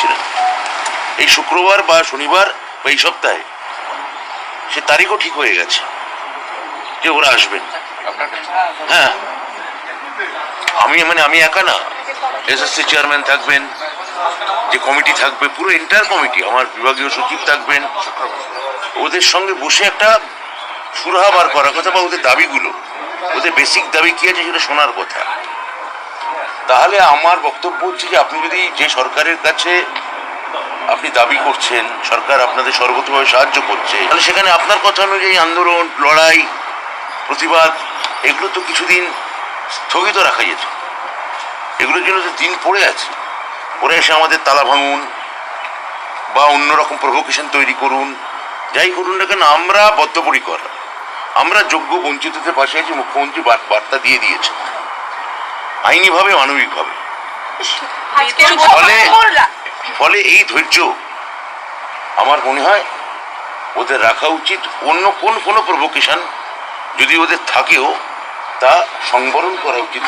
বলেছিলেন এই শুক্রবার বা শনিবার বা এই সপ্তাহে সে তারিখও ঠিক হয়ে গেছে যে ওরা আসবেন। হ্যাঁ। আমি মানে আমি একা না। এসএসসি চেয়ারম্যান থাকবেন, যে কমিটি থাকবে, পুরো এন্টায়ার কমিটি আমার বিভাগীয় সচিব থাকবেন। ওদের সঙ্গে বসে একটা সুরাহা বার করার কথা বা ওদের দাবিগুলো, ওদের বেসিক দাবি কি আছে সেটা শোনার কথা। তাহলে আমার বক্তব্য হচ্ছে যে আপনি যদি যে সরকারের কাছে আপনি দাবি করছেন, সরকার আপনাদের সর্বতভাবে সাহায্য করছে, তাহলে সেখানে আপনার কথা অনুযায়ী আন্দোলন, লড়াই, প্রতিবাদ, এগুলো তো কিছুদিন স্থগিত রাখা যেত। এগুলোর জন্য তো দিন পড়ে আছে। পরে এসে আমাদের তালা ভাঙুন বা অন্যরকম প্রভোকেশন তৈরি করুন, যাই করুন না কেন, আমরা বদ্ধপরিকর। আমরা যোগ্য বঞ্চিতদের পাশে আছি, মুখ্যমন্ত্রী বার্তা দিয়ে দিয়েছে আইনিভাবে মানবিকভাবে। মানবিক ফলে- ফলে এই ধৈর্য আমার মনে হয় ওদের রাখা উচিত। অন্য কোন কোনো প্রভোকেশন যদি ওদের থাকেও তা সংবরণ করা উচিত।